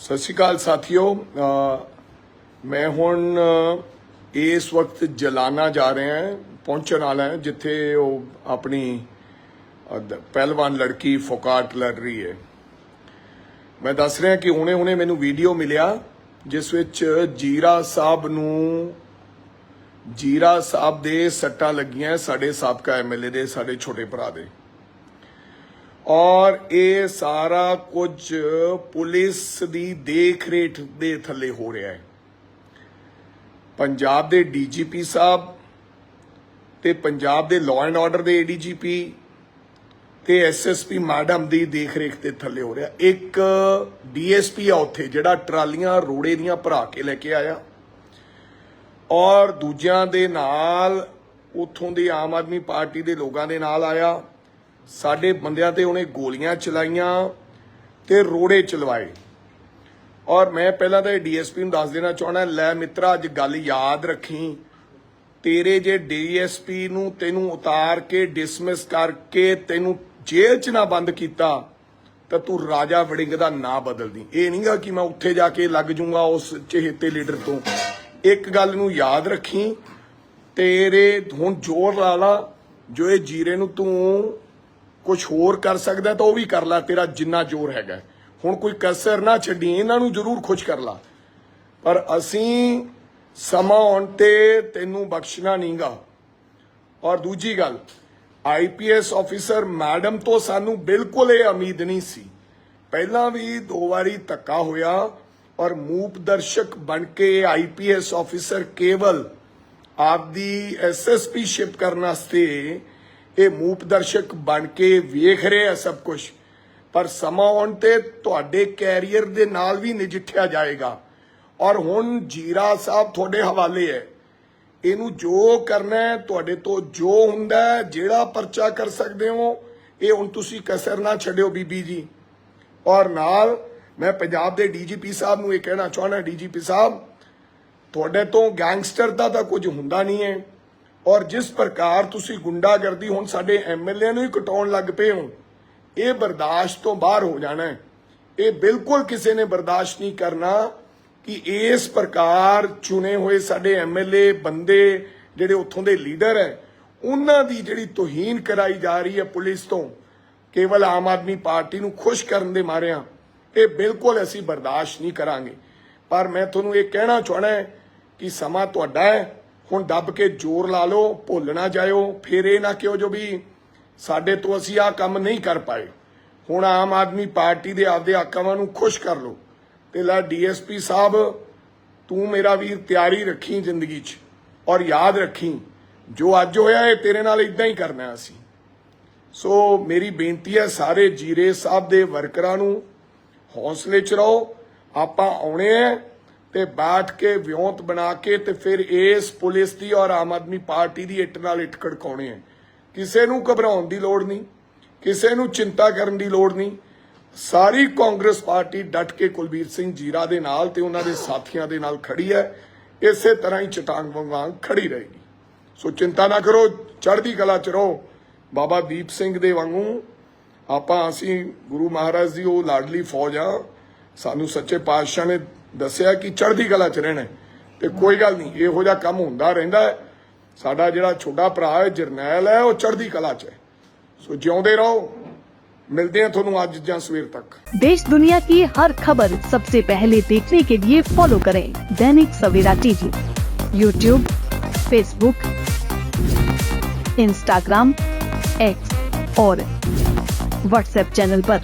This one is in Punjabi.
ਸਤਿ ਸ਼੍ਰੀ ਅਕਾਲ ਸਾਥੀਓ ਮੈਂ ਹੁਣ ਇਸ ਵਕਤ ਜਲਾਨਾ ਜਾ ਰਹੇ ਹਾਂ, ਪਹੁੰਚਣ ਵਾਲਾ ਹੈ, ਜਿੱਥੇ ਉਹ ਆਪਣੀ ਪਹਿਲਵਾਨ ਲੜਕੀ ਫੋਕਾਟ ਲੜ ਰਹੀ ਹੈ। ਮੈਂ ਦੱਸ ਰਿਹਾ ਕਿ ਹੁਣੇ-ਹੁਣੇ ਮੈਨੂੰ ਵੀਡੀਓ ਮਿਲਿਆ, ਜਿਸ ਵਿੱਚ ਜੀਰਾ ਸਾਹਿਬ ਨੂੰ, ਜੀਰਾ ਸਾਹਿਬ ਦੇ ਸੱਟਾਂ ਲੱਗੀਆਂ ਸਾਡੇ ਸਾਬਕਾ ਐਮਐਲਏ ਦੇ, ਸਾਡੇ ਛੋਟੇ ਭਰਾ ਦੇ। ਔਰ ਇਹ ਸਾਰਾ ਕੁਝ ਪੁਲਿਸ ਦੀ ਦੇਖ ਰੇਖ ਦੇ ਥੱਲੇ ਹੋ ਰਿਹਾ ਹੈ। ਪੰਜਾਬ ਦੇ ਡੀਜੀਪੀ ਸਾਹਿਬ ਤੇ ਪੰਜਾਬ ਦੇ ਲਾਅ ਐਂਡ ਆਰਡਰ ਦੇ ਏਡੀਜੀਪੀ ਤੇ ਐਸਐਸਪੀ ਮੈਡਮ ਦੀ ਦੇਖ ਰੇਖ ਦੇ ਥੱਲੇ ਹੋ ਰਿਹਾ। ਇੱਕ ਡੀਐਸਪੀ ਆ ਉੱਥੇ ਜਿਹੜਾ ਟਰਾਲੀਆਂ ਰੋੜੇ ਦੀਆਂ ਭਰਾ ਕੇ ਲੈ ਕੇ ਆਇਆ। ਔਰ ਦੂਜਿਆਂ ਦੇ ਨਾਲ ਉਥੋਂ ਦੀ ਆਮ ਆਦਮੀ ਪਾਰਟੀ ਦੇ ਲੋਕਾਂ ਦੇ ਨਾਲ ਆਇਆ। ਸਾਡੇ ਬੰਦਿਆਂ ਤੇ ਉਹਨੇ ਗੋਲੀਆਂ ਚਲਾਈਆਂ ਤੇ ਰੋੜੇ ਚਲਵਾਏ। ਔਰ ਮੈਂ ਪਹਿਲਾਂ ਤਾਂ ਡੀਐਸਪੀ ਨੂੰ ਦੱਸ ਦੇਣਾ ਚਾਹਣਾ ਲੈ ਮਿੱਤਰਾ, ਅੱਜ ਗੱਲ ਯਾਦ ਰੱਖੀ। ਤੇਰੇ ਜੇ ਡੀਐਸਪੀ ਨੂੰ ਤੈਨੂੰ ਉਤਾਰ ਕੇ ਡਿਸਮਿਸ ਕਰਕੇ ਤੈਨੂੰ ਜੇਲ੍ਹ 'ਚ ਨਾ ਬੰਦ ਕੀਤਾ, ਤਾਂ ਤੂੰ ਰਾਜਾ ਵੜਿੰਗ ਦਾ ਨਾਂ ਬਦਲਦੀ। ਇਹ ਨਹੀਂਗਾ ਕਿ ਮੈਂ ਉੱਥੇ ਜਾ ਕੇ ਲੱਗ ਜਾਊਂਗਾ ਉਸ ਚਹੇਤੇ ਲੀਡਰ ਤੋਂ। ਇੱਕ ਗੱਲ ਨੂੰ ਯਾਦ ਰੱਖੀ, ਤੇਰੇ ਹੁਣ ਜ਼ੋਰ ਲਾ ਲਾ, ਜੋ ਇਹ ਜੀਰੇ ਨੂੰ ਤੂੰ ਕੁਝ ਹੋਰ ਕਰ ਸਕਦਾ ਤਾਂ ਉਹ ਵੀ ਕਰ ਲੈ, ਤੇਰਾ ਜਿੰਨਾ ਜ਼ੋਰ ਹੈਗਾ। ਹੁਣ ਕੋਈ ਕਸਰ ਨਾ ਛੱਡੀ, ਇਹਨਾਂ ਨੂੰ ਜ਼ਰੂਰ ਖੁਸ਼ ਕਰ ਲਾ। ਪਰ ਅਸੀਂ ਸਮਾਂ ਆਉਣ ਤੇ ਤੈਨੂੰ ਬਖਸ਼ਣਾ ਨਹੀਂਗਾ ਔਰ ਦੂਜੀ ਗੱਲ ਆਈਪੀਐਸ ਆਫੀਸਰ ਮੈਡਮ ਤੋਂ ਸਾਨੂੰ ਬਿਲਕੁਲ ਇਹ ਉਮੀਦ ਨਹੀਂ ਸੀ। ਪਹਿਲਾਂ ਵੀ ਦੋ ਵਾਰੀ ਧੱਕਾ ਹੋਇਆ ਔਰ ਮੂਪ ਦਰਸ਼ਕ ਬਣ ਕੇ ਆਈਪੀਐਸ ਆਫੀਸਰ ਕੇਵਲ ਆਪਦੀ ਐਸਐਸਪੀ ਸ਼ਿਪ ਕਰਨ ਵਾਸਤੇ ਇਹ ਮੂਪ ਦਰਸ਼ਕ ਬਣ ਕੇ ਵੇਖ ਰਹੇ ਆ ਸਭ ਕੁਝ ਪਰ ਸਮਾਂ ਆਉਣ ਤੇ ਤੁਹਾਡੇ ਕੈਰੀਅਰ ਦੇ ਨਾਲ ਵੀ ਨਜਿੱਠਿਆ ਜਾਏਗਾ। ਔਰ ਹੁਣ ਜੀਰਾ ਸਾਹਿਬ ਤੁਹਾਡੇ ਹਵਾਲੇ ਹੈ। ਇਹਨੂੰ ਜੋ ਕਰਨਾ ਹੈ, ਤੁਹਾਡੇ ਤੋਂ ਜੋ ਹੁੰਦਾ ਜਿਹੜਾ ਪਰਚਾ ਕਰ ਸਕਦੇ ਹੋ, ਇਹ ਹੁਣ ਤੁਸੀਂ ਕਸਰ ਨਾ ਛੱਡਿਓ ਬੀਬੀ ਜੀ। ਔਰ ਨਾਲ ਮੈਂ ਪੰਜਾਬ ਦੇ ਡੀਜੀਪੀ ਸਾਹਿਬ ਨੂੰ ਇਹ ਕਹਿਣਾ ਚਾਹਣਾ ਡੀਜੀਪੀ ਸਾਹਿਬ, ਤੁਹਾਡੇ ਤੋਂ ਗੈਂਗਸਟਰ ਦਾ ਤਾਂ ਕੁਝ ਹੁੰਦਾ ਨਹੀਂ ਹੈ। ਔਰ ਜਿਸ ਪ੍ਰਕਾਰ ਤੁਸੀਂ ਗੁੰਡਾਗਰਦੀ ਹੁਣ ਸਾਡੇ ਐਮਐਲਏ ਨੂੰ ਹੀ ਕਟਾਉਣ ਲੱਗ ਪਏ ਹੋ, ਇਹ ਬਰਦਾਸ਼ਤ ਤੋਂ ਬਾਹਰ ਹੋ ਜਾਣਾ ਹੈ। ਇਹ ਬਿਲਕੁਲ ਕਿਸੇ ਨੇ ਬਰਦਾਸ਼ਤ ਨਹੀਂ ਕਰਨਾ ਕਿ ਇਸ ਪ੍ਰਕਾਰ ਚੁਣੇ ਹੋਏ ਸਾਡੇ ਐਮਐਲਏ ਬੰਦੇ ਜਿਹੜੇ ਉੱਥੋਂ ਦੇ ਲੀਡਰ ਹੈ, ਉਹਨਾਂ ਦੀ ਜਿਹੜੀ ਤੋਹੀਨ ਕਰਾਈ ਜਾ ਰਹੀ ਹੈ ਪੁਲਿਸ ਤੋਂ, ਕੇਵਲ ਆਮ ਆਦਮੀ ਪਾਰਟੀ ਨੂੰ ਖੁਸ਼ ਕਰਨ ਦੇ ਮਾਰਿਆਂ ਇਹ ਬਿਲਕੁਲ ਅਸੀਂ ਬਰਦਾਸ਼ਤ ਨਹੀਂ ਕਰਾਂਗੇ। ਪਰ ਮੈਂ ਤੁਹਾਨੂੰ ਇਹ ਕਹਿਣਾ ਚਾਹਣਾ ਹੈ ਕਿ ਸਮਾਂ ਤੁਹਾਡਾ ਹੈ। ਹੁਣ ਦੱਬ ਕੇ ਜ਼ੋਰ ਲਾ ਲਓ, ਭੁੱਲ ਨਾ ਜਾਇਓ, ਫਿਰ ਇਹ ਨਾ ਕਿਉਂ ਜੋ ਵੀ ਸਾਡੇ ਤੋਂ ਅਸੀਂ ਆਹ ਕੰਮ ਨਹੀਂ ਕਰ ਪਾਏ। ਹੁਣ ਆਮ ਆਦਮੀ ਪਾਰਟੀ ਦੇ ਆਪਦੇ ਆਕਾਵਾਂ ਨੂੰ ਖੁਸ਼ ਕਰ ਲਓ ਤੇ ਲੈ ਡੀਐਸਪੀ ਸਾਹਿਬ, ਤੂੰ ਮੇਰਾ ਵੀਰ ਤਿਆਰੀ ਰੱਖੀ ਜ਼ਿੰਦਗੀ 'ਚ ਔਰ ਯਾਦ ਰੱਖੀ, ਜੋ ਅੱਜ ਹੋਇਆ ਇਹ ਤੇਰੇ ਨਾਲ ਇਦਾਂ ਹੀ ਕਰਨਾ ਅਸੀਂ। ਸੋ ਮੇਰੀ ਬੇਨਤੀ ਹੈ ਸਾਰੇ ਜੀਰੇ ਸਾਹਿਬ ਦੇ ਵਰਕਰਾਂ ਨੂੰ, ਹੌਸਲੇ 'ਚ ਰਹੋ, ਆਪਾਂ ਆਉਣੇ ਆ ਤੇ ਬੈਠ ਕੇ ਵਿਉਂਤ ਬਣਾ ਕੇ ਤੇ ਫਿਰ ਇਸ ਪੁਲਿਸ ਦੀ ਔਰ ਆਮ ਆਦਮੀ ਪਾਰਟੀ ਦੀ ਇੱਟ ਨਾਲ ਇੱਟ ਖੜਕਾਉਣੇ ਆ। ਕਿਸੇ ਨੂੰ ਘਬਰਾਉਣ ਦੀ ਲੋੜ ਨਹੀਂ, ਕਿਸੇ ਨੂੰ ਚਿੰਤਾ ਕਰਨ ਦੀ ਲੋੜ ਨਹੀਂ। ਸਾਰੀ ਕਾਂਗਰਸ ਪਾਰਟੀ ਡਟ ਕੇ ਕੁਲਬੀਰ ਸਿੰਘ ਜੀਰਾ ਦੇ ਨਾਲ ਤੇ ਉਹਨਾਂ ਦੇ ਸਾਥੀਆਂ ਦੇ ਨਾਲ ਖੜੀ ਹੈ। ਇਸੇ ਤਰ੍ਹਾਂ ਹੀ ਚਟਾਂਗ ਵਾਂਗ ਖੜੀ ਰਹੇਗੀ। ਸੋ ਚਿੰਤਾ ਨਾ ਕਰੋ, ਚੜ੍ਹਦੀ ਕਲਾ ਚ ਰਹੋ। ਬਾਬਾ ਦੀਪ ਸਿੰਘ ਦੇ ਵਾਂਗੂ ਆਪਾਂ ਅਸੀਂ ਗੁਰੂ ਮਹਾਰਾਜ ਦੀ ਉਹ ਲਾਡਲੀ ਫੌਜ ਆ ਸਾਨੂੰ ਸੱਚੇ ਪਾਤਸ਼ਾਹ ਨੇ ਦੱਸਿਆ ਕਿ ਚੜ੍ਹਦੀ ਕਲਾ ਚ ਰਹਿਣਾ ਹੈ। ਤੇ ਕੋਈ ਗੱਲ ਨਹੀਂ ਇਹੋ ਜਿਹਾ ਕੰਮ ਹੁੰਦਾ ਰਹਿੰਦਾ ਹੈ ਸਾਡਾ ਜਿਹੜਾ ਛੋਟਾ ਭਰਾ ਹੈ ਜਰਨੈਲ ਹੈ ਉਹ ਚੜ੍ਹਦੀ ਕਲਾ ਚ ਹੈ ਸੋ ਜਿਉਂਦੇ ਰਹੋ ਮਿਲਦੇ ਹਾਂ ਤੁਹਾਨੂੰ ਅੱਜ ਜਾਂ ਸਵੇਰ ਤੱਕ देश दुनिया की हर खबर सबसे पहले देखने के लिए फॉलो करें Dainik Savera TV YouTube Facebook Instagram X और व्हाट्सएप चैनल पर।